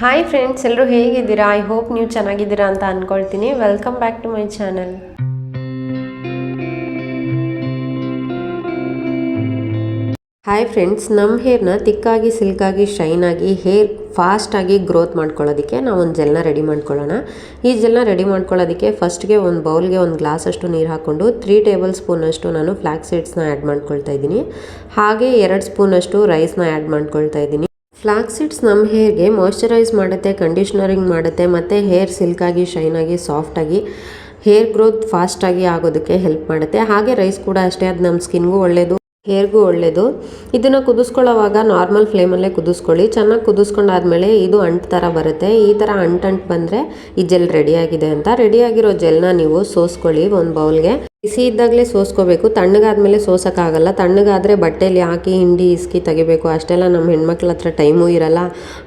Hi friends ಎಲ್ಲರೂ ಹೇಗಿದ್ದೀರಾ? I hope ನೀವು ಚೆನ್ನಾಗಿದ್ದೀರಾ ಅಂತ ಅಂದ್ಕೊಳ್ತೀನಿ welcome back to my channel hi friends ನಮ್ಮ ಹೇರ್ನ ತಿಕ್ಕಾಗಿ, ಸಿಲ್ಕಾಗಿ ಶೈನಾಗಿ ಹೇರ್ ಫಾಸ್ಟಾಗಿ ಗ್ರೋತ್ ಮಾಡ್ಕೊಳ್ಳೋದಕ್ಕೆ ನಾವು ಒಂದು ಜೆಲ್ನ ರೆಡಿ ಮಾಡ್ಕೊಳ್ಳೋಣ. ಈ ಜೆಲ್ನ ರೆಡಿ ಮಾಡ್ಕೊಳ್ಳೋದಕ್ಕೆ ಫಸ್ಟ್ಗೆ ಒಂದು ಬೌಲ್ಗೆ ಒಂದು ಗ್ಲಾಸ್ ಅಷ್ಟು ನೀರು ಹಾಕ್ಕೊಂಡು ತ್ರೀ ಟೇಬಲ್ ಸ್ಪೂನಷ್ಟು ನಾನು ಫ್ಲ್ಯಾಕ್ ಸೀಡ್ಸ್ನ ಆ್ಯಡ್ ಮಾಡ್ಕೊಳ್ತಾ ಇದ್ದೀನಿ. ಹಾಗೆ ಎರಡು ಸ್ಪೂನಷ್ಟು ರೈಸ್ನ ಆ್ಯಡ್ ಮಾಡ್ಕೊಳ್ತಾ ಇದ್ದೀನಿ. ಫ್ಲಾಕ್ ಸೀಡ್ಸ್ ನಮ್ಮ ಹೇರ್ಗೆ ಮಾಯ್ಶ್ಚರೈಸ್ ಮಾಡುತ್ತೆ ಕಂಡೀಷ್ನರಿಂಗ್ ಮಾಡುತ್ತೆ, ಮತ್ತು ಹೇರ್ ಸಿಲ್ಕಾಗಿ ಶೈನಾಗಿ ಸಾಫ್ಟಾಗಿ ಹೇರ್ ಗ್ರೋತ್ ಫಾಸ್ಟಾಗಿ ಆಗೋದಕ್ಕೆ ಹೆಲ್ಪ್ ಮಾಡುತ್ತೆ. ಹಾಗೆ ರೈಸ್ ಕೂಡ ಅಷ್ಟೇ, ಅದು ನಮ್ಮ ಸ್ಕಿನ್ಗೂ ಒಳ್ಳೆಯದು ಹೇರ್ಗೂ ಒಳ್ಳೆಯದು ಇದನ್ನು ಕುದಿಸ್ಕೊಳ್ಳೋವಾಗ ನಾರ್ಮಲ್ ಫ್ಲೇಮಲ್ಲೇ ಕುದಿಸ್ಕೊಳ್ಳಿ. ಚೆನ್ನಾಗಿ ಕುದಿಸ್ಕೊಂಡಾದ್ಮೇಲೆ ಇದು ಅಂಟು ಥರ ಬರುತ್ತೆ. ಈ ಥರ ಅಂಟಂಟು ಬಂದರೆ ಈ ಜೆಲ್ ರೆಡಿಯಾಗಿದೆ ಅಂತ. ರೆಡಿಯಾಗಿರೋ ಜೆಲ್ನ ನೀವು ಸೋಸ್ಕೊಳ್ಳಿ ಒಂದು ಬೌಲ್ಗೆ. ಬಿಸಿ ಇದ್ದಾಗಲೇ ಸೋಸ್ಕೋಬೇಕು. ತಣ್ಣಗಾದ್ಮೇಲೆ ಸೋಸೋಕ್ಕಾಗಲ್ಲ. ತಣ್ಣಗಾದರೆ ಬಟ್ಟೆಯಲ್ಲಿ ಹಾಕಿ, ಹಿಂಡಿ, ಇಸ್ಕಿ ತೆಗಿಬೇಕು. ಅಷ್ಟೆಲ್ಲ ನಮ್ಮ ಹೆಣ್ಮಕ್ಳ ಹತ್ರ ಟೈಮೂ ಇರಲ್ಲ.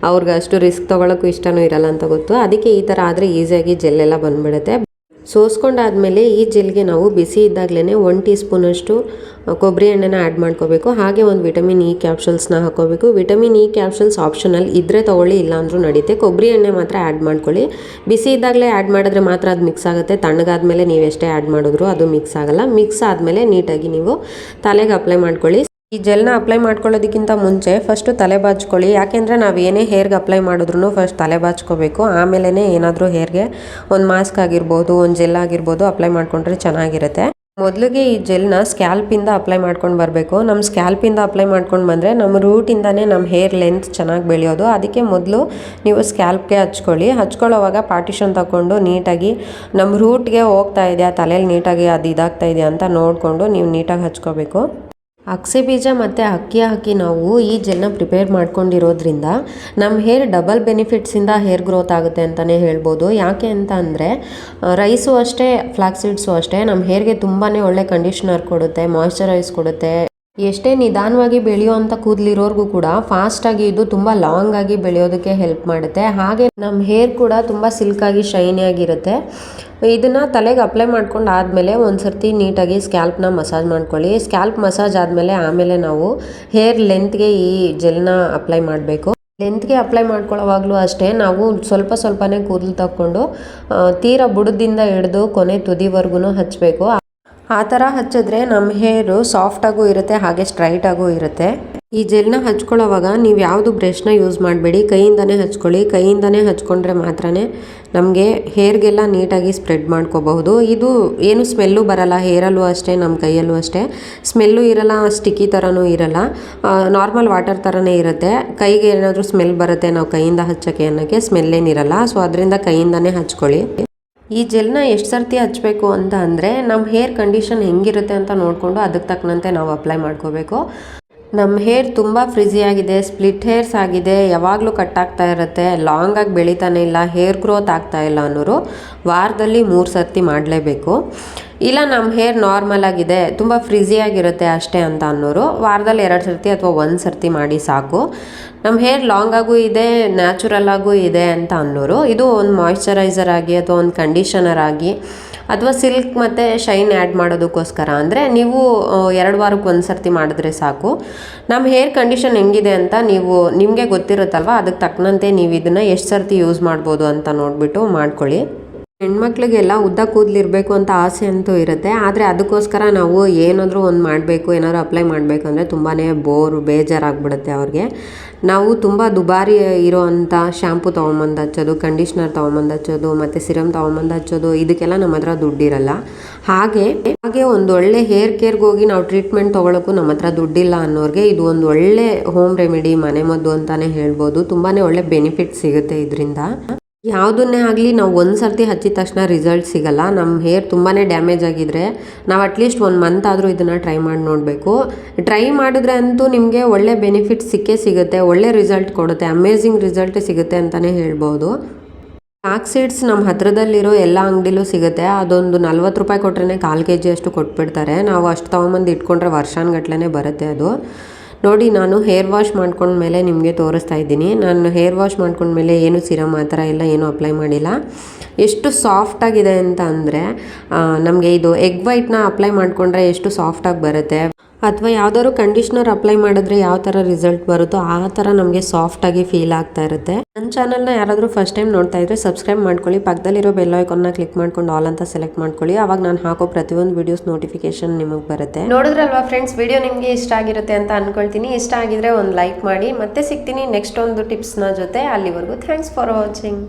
ಅವ್ರಿಗೆ ಅಷ್ಟು ರಿಸ್ಕ್ ತೊಗೊಳಕ್ಕೂ ಇಷ್ಟನೂ ಇರಲ್ಲ ಅಂತ ಗೊತ್ತು. ಅದಕ್ಕೆ ಈ ಥರ ಆದರೆ ಈಸಿಯಾಗಿ ಜೆಲ್ಲೆಲ್ಲ ಬಂದ್ಬಿಡುತ್ತೆ. ಸೋಸ್ಕೊಂಡಾದ್ಮೇಲೆ ಈ ಜೆಲ್ಗೆ ನಾವು ಬಿಸಿ ಇದ್ದಾಗಲೇ ಒನ್ ಟೀ ಸ್ಪೂನಷ್ಟು ಕೊಬ್ಬರಿ ಎಣ್ಣೆನ ಆ್ಯಡ್ ಮಾಡ್ಕೋಬೇಕು. ಹಾಗೆ ಒಂದು ವಿಟಮಿನ್ ಇ ಕ್ಯಾಪ್ಸೂಲ್ಸ್ನ ಹಾಕೋಬೇಕು. ವಿಟಮಿನ್ ಇ ಕ್ಯಾಪ್ಸುಲ್ಸ್ ಆಪ್ಷನಲ್ ಇದ್ದರೆ ತೊಗೊಳ್ಳಿ, ಇಲ್ಲಾಂದ್ರೂ ನಡೀತೆ. ಕೊಬ್ಬರಿ ಎಣ್ಣೆ ಮಾತ್ರ ಆ್ಯಡ್ ಮಾಡ್ಕೊಳ್ಳಿ. ಬಿಸಿ ಇದ್ದಾಗಲೇ ಆ್ಯಡ್ ಮಾಡಿದ್ರೆ ಮಾತ್ರ ಅದು ಮಿಕ್ಸ್ ಆಗುತ್ತೆ. ತಣ್ಣಗಾದ್ಮೇಲೆ ನೀವು ಎಷ್ಟೇ ಆ್ಯಡ್ ಮಾಡಿದ್ರು ಅದು ಮಿಕ್ಸ್ ಆಗಲ್ಲ. ಮಿಕ್ಸ್ ಆದಮೇಲೆ ನೀಟಾಗಿ ನೀವು ತಲೆಗೆ ಅಪ್ಲೈ ಮಾಡ್ಕೊಳ್ಳಿ. ಈ ಜೆಲ್ನ ಅಪ್ಲೈ ಮಾಡ್ಕೊಳ್ಳೋದಕ್ಕಿಂತ ಮುಂಚೆ ಫಸ್ಟು ತಲೆ ಬಾಚ್ಕೊಳ್ಳಿ. ಯಾಕೆಂದರೆ ನಾವು ಏನೇ ಹೇರ್ಗೆ ಅಪ್ಲೈ ಮಾಡಿದ್ರು ಫಸ್ಟ್ ತಲೆ ಬಾಚ್ಕೋಬೇಕು. ಆಮೇಲೆ ಏನಾದರೂ ಹೇರ್ಗೆ ಒಂದು ಮಾಸ್ಕ್ ಆಗಿರ್ಬೋದು, ಒಂದು ಜೆಲ್ ಆಗಿರ್ಬೋದು ಅಪ್ಲೈ ಮಾಡ್ಕೊಂಡ್ರೆ ಚೆನ್ನಾಗಿರುತ್ತೆ. ಮೊದಲಿಗೆ ಈ ಜೆಲ್ನ ಸ್ಕ್ಯಾಲ್ಪಿಂದ ಅಪ್ಲೈ ಮಾಡ್ಕೊಂಡು ಬರಬೇಕು. ನಮ್ಮ ಸ್ಕ್ಯಾಲ್ಪಿಂದ ಅಪ್ಲೈ ಮಾಡ್ಕೊಂಡು ಬಂದರೆ ನಮ್ಮ ರೂಟಿಂದನೇ ನಮ್ಮ ಹೇರ್ ಲೆಂತ್ ಚೆನ್ನಾಗಿ ಬೆಳೆಯೋದು. ಅದಕ್ಕೆ ಮೊದಲು ನೀವು ಸ್ಕ್ಯಾಲ್ಪ್ಗೆ ಹಚ್ಕೊಳ್ಳಿ. ಹಚ್ಕೊಳ್ಳೋವಾಗ ಪಾರ್ಟಿಷನ್ ತಗೊಂಡು ನೀಟಾಗಿ ನಮ್ಮ ರೂಟ್ಗೆ ಹೋಗ್ತಾ ಇದೆಯಾ ತಲೆಯಲ್ಲಿ ನೀಟಾಗಿ ಅದು ಇದಾಗ್ತಾ ಇದೆಯಾ ಅಂತ ನೋಡಿಕೊಂಡು ನೀವು ನೀಟಾಗಿ ಹಚ್ಕೋಬೇಕು. ಅಗಸೆ ಬೀಜ ಮತ್ತು ಅಕ್ಕಿ ಹಾಕಿ ನಾವು ಈ ಜೆಲ್ನ ಪ್ರಿಪೇರ್ ಮಾಡ್ಕೊಂಡಿರೋದ್ರಿಂದ ನಮ್ಮ ಹೇರ್ ಡಬಲ್ ಬೆನಿಫಿಟ್ಸಿಂದ ಹೇರ್ ಗ್ರೋತ್ ಆಗುತ್ತೆ ಅಂತಲೇ ಹೇಳ್ಬೋದು. ಯಾಕೆ ಅಂತ ಅಂದರೆ ರೈಸು ಅಷ್ಟೇ ಫ್ಲಾಕ್ಸೀಡ್ಸು ಅಷ್ಟೇ ನಮ್ಮ ಹೇರ್ಗೆ ತುಂಬಾ ಒಳ್ಳೆ ಕಂಡೀಷ್ನರ್ ಕೊಡುತ್ತೆ ಮಾಯ್ಶ್ಚರೈಸ್ ಕೊಡುತ್ತೆ. ಎಷ್ಟೇ ನಿಧಾನವಾಗಿ ಬೆಳೆಯುವಂಥ ಕೂದಲಿರೋರ್ಗೂ ಕೂಡ ಫಾಸ್ಟಾಗಿ ಇದು ತುಂಬ ಲಾಂಗ್ ಆಗಿ ಬೆಳೆಯೋದಕ್ಕೆ ಹೆಲ್ಪ್ ಮಾಡುತ್ತೆ. ಹಾಗೆ ನಮ್ಮ ಹೇರ್ ಕೂಡ ತುಂಬ ಸಿಲ್ಕಾಗಿ ಶೈನಿಯಾಗಿರುತ್ತೆ. ಇದನ್ನು ತಲೆಗೆ ಅಪ್ಲೈ ಮಾಡ್ಕೊಂಡು ಆದಮೇಲೆ ಒಂದು ಸರ್ತಿ ನೀಟಾಗಿ ಸ್ಕ್ಯಾಲ್ಪ್ನ ಮಸಾಜ್ ಮಾಡ್ಕೊಳ್ಳಿ. ಸ್ಕ್ಯಾಲ್ಪ್ ಮಸಾಜ್ ಆದಮೇಲೆ ಆಮೇಲೆ ನಾವು ಹೇರ್ ಲೆಂತ್ಗೆ ಈ ಜೆಲ್ನ ಅಪ್ಲೈ ಮಾಡಬೇಕು. ಲೆಂತ್ಗೆ ಅಪ್ಲೈ ಮಾಡ್ಕೊಳ್ಳೋವಾಗಲೂ ಅಷ್ಟೇ ನಾವು ಸ್ವಲ್ಪ ಸ್ವಲ್ಪನೇ ಕೂದಲು ತಗೊಂಡು ತೀರಾ ಬುಡದಿಂದ ಹಿಡಿದು ಕೊನೆ ತುದಿವರೆಗೂ ಹಚ್ಚಬೇಕು ಆ ಥರ ಹಚ್ಚಿದ್ರೆ ನಮ್ಮ ಹೇರು ಸಾಫ್ಟಾಗೂ ಇರುತ್ತೆ, ಹಾಗೆ ಸ್ಟ್ರೈಟಾಗೂ ಇರುತ್ತೆ. ಈ ಜೆಲ್ನ ಹಚ್ಕೊಳ್ಳೋವಾಗ ನೀವು ಯಾವುದು ಬ್ರಷ್ನ ಯೂಸ್ ಮಾಡಬೇಡಿ. ಕೈಯಿಂದನೇ ಹಚ್ಕೊಳ್ಳಿ. ಕೈಯಿಂದನೇ ಹಚ್ಕೊಂಡ್ರೆ ಮಾತ್ರ ನಮಗೆ ಹೇರ್ಗೆಲ್ಲ ನೀಟಾಗಿ ಸ್ಪ್ರೆಡ್ ಮಾಡ್ಕೋಬಹುದು. ಇದು ಏನು ಸ್ಮೆಲ್ಲು ಬರಲ್ಲ. ಹೇರಲ್ಲೂ ಅಷ್ಟೇ, ನಮ್ಮ ಕೈಯಲ್ಲೂ ಅಷ್ಟೇ. ಸ್ಮೆಲ್ಲು ಇರಲ್ಲ, ಸ್ಟಿಕ್ಕಿ ಥರನೂ ಇರಲ್ಲ. ನಾರ್ಮಲ್ ವಾಟರ್ ಥರನೇ ಇರುತ್ತೆ. ಕೈಗೆ ಏನಾದರೂ ಸ್ಮೆಲ್ ಬರುತ್ತೆ ನಾವು ಕೈಯಿಂದ ಹಚ್ಚೋಕ್ಕೆ ಅನ್ನೋಕ್ಕೆ ಸ್ಮೆಲ್ಲೇನಿರಲ್ಲ ಸೊ, ಅದರಿಂದ ಕೈಯಿಂದನೇ ಹಚ್ಕೊಳ್ಳಿ. ಈ ಜೆಲ್ನ ಎಷ್ಟು ಸರ್ತಿ ಹಚ್ಚಬೇಕು ಅಂತ ಅಂದರೆ, ನಮ್ಮ ಹೇರ್ ಕಂಡೀಷನ್ ಹೆಂಗಿರುತ್ತೆ ಅಂತ ನೋಡಿಕೊಂಡು ಅದಕ್ಕೆ ತಕ್ಕನಂತೆ ನಾವು ಅಪ್ಲೈ ಮಾಡ್ಕೋಬೇಕು. ನಮ್ಮ ಹೇರ್ ತುಂಬ ಫ್ರಿಝಿಯಾಗಿದೆ ಸ್ಪ್ಲಿಟ್ ಹೇರ್ಸ್ ಆಗಿದೆ, ಯಾವಾಗಲೂ ಕಟ್ ಆಗ್ತಾ ಇರುತ್ತೆ ಲಾಂಗಾಗಿ ಬೆಳೀತಾನೆ ಇಲ್ಲ, ಹೇರ್ ಗ್ರೋತ್ ಆಗ್ತಾ ಇಲ್ಲ ಅನ್ನೋರು ವಾರದಲ್ಲಿ ಮೂರು ಸರ್ತಿ ಮಾಡಲೇಬೇಕು. ಇಲ್ಲ ನಮ್ಮ ಹೇರ್ ನಾರ್ಮಲ್ ಆಗಿದೆ, ತುಂಬ ಫ್ರಿಝಿಯಾಗಿರುತ್ತೆ ಅಷ್ಟೇ ಅಂತ ಅನ್ನೋರು ವಾರದಲ್ಲಿ ಎರಡು ಸರ್ತಿ ಅಥವಾ ಒಂದು ಸರ್ತಿ ಮಾಡಿ ಸಾಕು. ನಮ್ಮ ಹೇರ್ ಲಾಂಗ್ ಆಗೂ ಇದೆ ನ್ಯಾಚುರಲ್ ಆಗೂ ಇದೆ ಅಂತ ಅನ್ನೋರು, ಇದು ಒಂದು ಮಾಯಿಶ್ಚರೈಸರ್ ಆಗಿ ಅಥವಾ ಒಂದು ಕಂಡೀಷನರ್ ಆಗಿ ಅಥವಾ ಸಿಲ್ಕ್ ಮತ್ತು ಶೈನ್ ಆ್ಯಡ್ ಮಾಡೋದಕ್ಕೋಸ್ಕರ. ಅಂದರೆ ನೀವು ಎರಡು ವಾರಕ್ಕೆ ಒಂದು ಸರ್ತಿ ಮಾಡಿದ್ರೆ ಸಾಕು. ನಮ್ಮ ಹೇರ್ ಕಂಡೀಷನ್ ಹೆಂಗಿದೆ ಅಂತ ನೀವು, ನಿಮಗೆ ಗೊತ್ತಿರುತ್ತಲ್ವ? ಅದಕ್ಕೆ ತಕ್ಕನಂತೆ ನೀವು ಇದನ್ನು ಎಷ್ಟು ಸರ್ತಿ ಯೂಸ್ ಮಾಡ್ಬೋದು ಅಂತ ನೋಡಿಬಿಟ್ಟು ಮಾಡ್ಕೊಳ್ಳಿ. ಹೆಣ್ಮಕ್ಳಿಗೆಲ್ಲ ಉದ್ದ ಕೂದಲಿರಬೇಕು ಅಂತ ಆಸೆ ಅಂತೂ ಇರುತ್ತೆ. ಆದರೆ ಅದಕ್ಕೋಸ್ಕರ ನಾವು ಏನಾದರೂ ಒಂದು ಮಾಡಬೇಕು, ಏನಾದರೂ ಅಪ್ಲೈ ಮಾಡಬೇಕು ಅಂದರೆ ತುಂಬಾ ಬೋರು, ಬೇಜಾರಾಗ್ಬಿಡುತ್ತೆ ಅವ್ರಿಗೆ. ನಾವು ತುಂಬ ದುಬಾರಿ ಇರೋ ಅಂಥ ಶ್ಯಾಂಪು ತೊಗೊಂಬಂದು ಹಚ್ಚೋದು, ಕಂಡೀಷ್ನರ್ ತೊಗೊಂಬಂದು ಹಚ್ಚೋದು, ಮತ್ತು ಸಿರಮ್ ತೊಗೊಂಬಂದು ಹಚ್ಚೋದು, ಇದಕ್ಕೆಲ್ಲ ನಮ್ಮ ಹತ್ರ ದುಡ್ಡಿರಲ್ಲ. ಹಾಗೆ ಹಾಗೆ ಒಂದು ಒಳ್ಳೆ ಹೇರ್ ಕೇರ್ಗೆ ಹೋಗಿ ನಾವು ಟ್ರೀಟ್ಮೆಂಟ್ ತೊಗೊಳಕ್ಕೂ ನಮ್ಮ ಹತ್ರ ದುಡ್ಡಿಲ್ಲ ಅನ್ನೋರಿಗೆ ಇದು ಒಂದು ಒಳ್ಳೆ ಹೋಮ್ ರೆಮಿಡಿ ಮನೆ ಮದ್ದು ಅಂತಲೇ ಹೇಳ್ಬೋದು. ತುಂಬಾ ಒಳ್ಳೆ ಬೆನಿಫಿಟ್ ಸಿಗುತ್ತೆ ಇದರಿಂದ. ಯಾವುದನ್ನೇ ಆಗಲಿ ನಾವು ಒಂದು ಸರ್ತಿ ಹಚ್ಚಿದ ತಕ್ಷಣ ರಿಸಲ್ಟ್ ಸಿಗಲ್ಲ. ನಮ್ಮ ಹೇರ್ ತುಂಬಾ ಡ್ಯಾಮೇಜ್ ಆಗಿದ್ರೆ ನಾವು ಅಟ್ಲೀಸ್ಟ್ ಒಂದು ಮಂತ್ ಆದರೂ ಇದನ್ನು ಟ್ರೈ ಮಾಡಿ ನೋಡಬೇಕು. ಟ್ರೈ ಮಾಡಿದ್ರೆ ಅಂತೂ ನಿಮಗೆ ಒಳ್ಳೆ ಬೆನಿಫಿಟ್ ಸಿಕ್ಕೇ ಸಿಗುತ್ತೆ, ಒಳ್ಳೆ ರಿಸಲ್ಟ್ ಕೊಡುತ್ತೆ ಅಮೇಝಿಂಗ್ ರಿಸಲ್ಟ್ ಸಿಗುತ್ತೆ ಅಂತಲೇ ಹೇಳ್ಬೋದು. ಫ್ಲಾಕ್ ಸೀಡ್ಸ್ ನಮ್ಮ ಹತ್ರದಲ್ಲಿರೋ ಎಲ್ಲ ಅಂಗಡಿಲೂ ಸಿಗುತ್ತೆ. ಅದೊಂದು ನಲ್ವತ್ತು ರೂಪಾಯಿ ಕೊಟ್ರೆ ಕಾಲು ಕೆ ಜಿ ಅಷ್ಟು ಕೊಟ್ಬಿಡ್ತಾರೆ. ನಾವು ಅಷ್ಟು ತೊಗೊಂಬಂದು ಇಟ್ಕೊಂಡ್ರೆ ವರ್ಷಾನ್ಗಟ್ಲೆ ಬರುತ್ತೆ ಅದು. ನೋಡಿ, ನಾನು ಹೇರ್ ವಾಶ್ ಮಾಡ್ಕೊಂಡ್ಮೇಲೆ ನಿಮಗೆ ತೋರಿಸ್ತಾ ಇದ್ದೀನಿ. ನಾನು ಹೇರ್ ವಾಶ್ ಮಾಡ್ಕೊಂಡ್ಮೇಲೆ ಏನು ಸಿರಮ್ ಆ ಥರ ಎಲ್ಲ ಏನು ಅಪ್ಲೈ ಮಾಡಿಲ್ಲ. ಎಷ್ಟು ಸಾಫ್ಟಾಗಿದೆ ಅಂತ ಅಂದರೆ ನಮಗೆ ಇದು ಎಗ್ ವೈಟ್ನ ಅಪ್ಲೈ ಮಾಡಿಕೊಂಡ್ರೆ ಎಷ್ಟು ಸಾಫ್ಟಾಗಿ ಬರುತ್ತೆ. ಅಥವಾ ಯಾವ್ದಾದ್ರು ಕಂಡೀಷನರ್ ಅಪ್ಲೈ ಮಾಡಿದ್ರೆ ಯಾವ ತರ ರಿಸಲ್ಟ್ ಬರುತ್ತೋ ಆ ಥರ ನಮಗೆ ಸಾಫ್ಟ್ ಆಗಿ ಫೀಲ್ ಆಗ್ತಾ ಇರುತ್ತೆ. ನನ್ನ ಚಾನಲ್ನ ಯಾರಾದರೂ ಫಸ್ಟ್ ಟೈಮ್ ನೋಡ್ತಾ ಇದ್ರೆ ಸಬ್ಸ್ಕ್ರೈಬ್ ಮಾಡ್ಕೊಳ್ಳಿ. ಪಕ್ಕದಲ್ಲಿರೋ ಬೆಲ್ ಐಕಾನ್ನ ಕ್ಲಿಕ್ ಮಾಡ್ಕೊಂಡು ಆಲ್ ಅಂತ ಸೆಲೆಕ್ಟ್ ಮಾಡ್ಕೊಳ್ಳಿ. ಅವಾಗ ನಾನು ಹಾಕೋ ಪ್ರತಿಯೊಂದು ವಿಡಿಯೋಸ್ ನೋಟಿಫಿಕೇಶನ್ ನಿಮಗೆ ಬರುತ್ತೆ. ನೋಡಿದ್ರಲ್ವಾ ಫ್ರೆಂಡ್ಸ್ ವಿಡಿಯೋ ನಿಮಗೆ ಇಷ್ಟ ಆಗಿರುತ್ತೆ ಅಂತ ಅನ್ಕೊಳ್ತೀನಿ. ಇಷ್ಟ ಆಗಿದ್ರೆ ಒಂದು ಲೈಕ್ ಮಾಡಿ. ಮತ್ತೆ ಸಿಗ್ತೀನಿ ನೆಕ್ಸ್ಟ್ ಒಂದು ಟಿಪ್ಸ್ನ ಜೊತೆ. ಅಲ್ಲಿವರೆಗೂ ಥ್ಯಾಂಕ್ಸ್ ಫಾರ್ ವಾಚಿಂಗ್